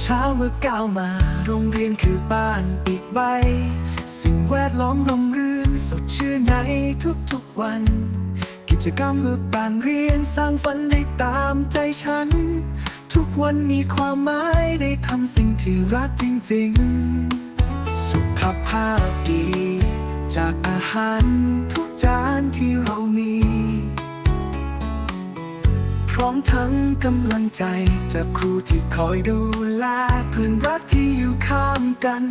เช้าเมื่อก้าวมา โรงเรียนคือบ้านอีกใบ สิ่งแวดล้อมร่มรื่นสดชื่นในทุกๆวัน กิจกรรมเมื่อปานเรียนสร้างฝันได้ตามใจฉัน ทุกวันมีความหมายได้ทำสิ่งที่รักจริงๆ สุขภาพดี จากอาหารทุกจานที่เรามีพร้อมทั้งกำลังใจจากครูที่คอยดู แลเพื่อนรักที่อยู่ข้างกัน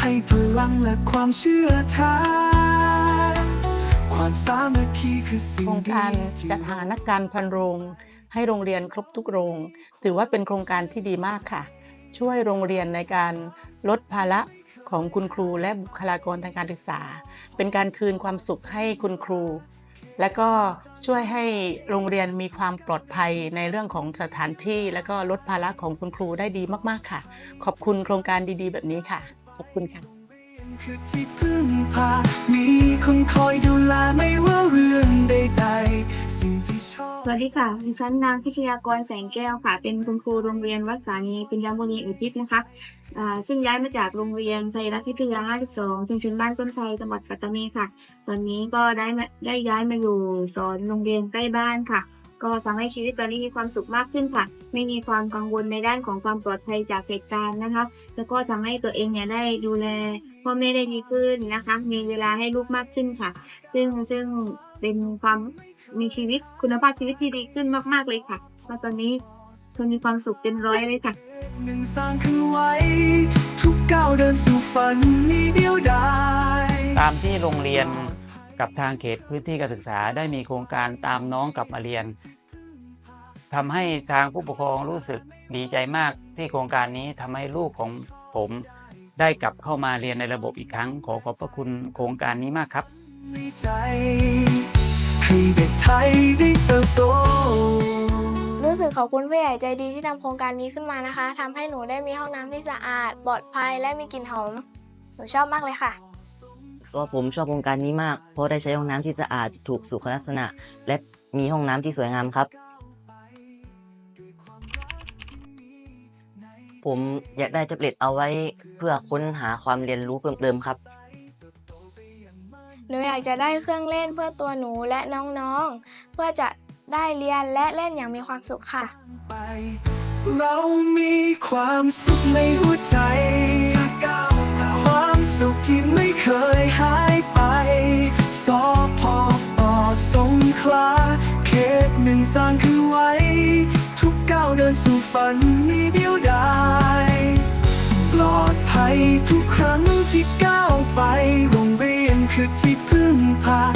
ให้พลังและความเชื่อแท้ความสามัคคีคือสิ่โครงการดีที่จัดหานักการพันโรง ให้โรงเรียนครบทุกโรง ถือว่าเป็นโครงการที่ดีมากค่ะ ช่วยโรงเรียนในการลดภาระของคุณครูและบุคลากรทางการศึกษา เป็นการคืนความสุขให้คุณครู และก็ ช่วยให้โรงเรียนมีความปลอดภัยในเรื่องของสถานที่ และก็ลดภาระของคุณครูได้ดีมาก ๆ ค่ะ ขอบคุณโครงการดีๆ แบบนี้ค่ะ ขอบคุณค่ะ วัสดีค่ะ ดิฉันนางพิชยากรแสงแก้วค่ะ เป็นคุณครูโรงเรียนวัดสานีปัญญาบุรีอุทิศนะคะซึ่งย้ายมาจากโรงเรียนไทยรัฐวิทยา 52ชุมชนบ้านต้นไทรจังหวัดปัตตานีค่ะ ตอนนี้ก็ได้มาได้ย้ายมาอยู่สอนโรงเรียนใกล้บ้านค่ะ ก็ทำให้ชีวิตตอนนี้มีความสุขมากขึ้นค่ะ ไม่มีความกังวลในด้านของความปลอดภัยจากเหตุการณ์นะคะ แล้วก็ทำให้ตัวเองเนี่ยได้ดูแลพ่อแม่ได้ดีขึ้นนะคะ มีเวลาให้ลูกมากขึ้นค่ะ ซึ่งซึ่งเป็นความ มีชีวิตคุณภาพชีวิตที่ดีขึ้นมากๆเลยค่ะเพราะตอนนี้คุณมีความสุขเต็มร้อยเลยค่ะหนึ่งสร้างขึ้นไว้ ทุกก้าวเดินสู่ฝันนี้เดียวดายตามที่โรงเรียนกับทางเขตพื้นที่การศึกษาได้มีโครงการตามน้องกลับมาเรียนทำให้ทางผู้ปกครองรู้สึกดีใจมากที่โครงการนี้ทำให้ลูกของผมได้กลับเข้ามาเรียนในระบบอีกครั้ง ขอขอบพระคุณโครงการนี้มากครับ ในใจให้เด็กไทยได้เติบโต รู้สึกขอบคุณผู้ใหญ่ใจดีที่ทำโครงการนี้ขึ้นมานะคะ ทำให้หนูได้มีห้องน้ำที่สะอาด ปลอดภัยและมีกลิ่นหอม หนูชอบมากเลยค่ะก็ผมชอบโครงการนี้มาก เพราะได้ใช้ห้องน้ำที่สะอาดถูกสุขลักษณะ และมีห้องน้ำที่สวยงามครับ ผมอยากได้แท็บเล็ตเอาไว้เพื่อค้นหาความเรียนรู้เพิ่มเติมครับห นูอยากจะได้เครื่องเล่นเพื่อตัวหนูและน้องๆ เพื่อจะได้เรียนและเล่นอย่างมีความสุขค่ะ เรามีความสุขในหัวใจ ความสุขที่ไม่เคยหายไป สอพอปอสงขลาเขตหนึ่งสร้างขึ้นไว้ ทุกก้าวเดินสู่ฝันนี้เดียวดาย ปลอดภัยทุกครั้งที่ก้าว คือที่พึ่งพา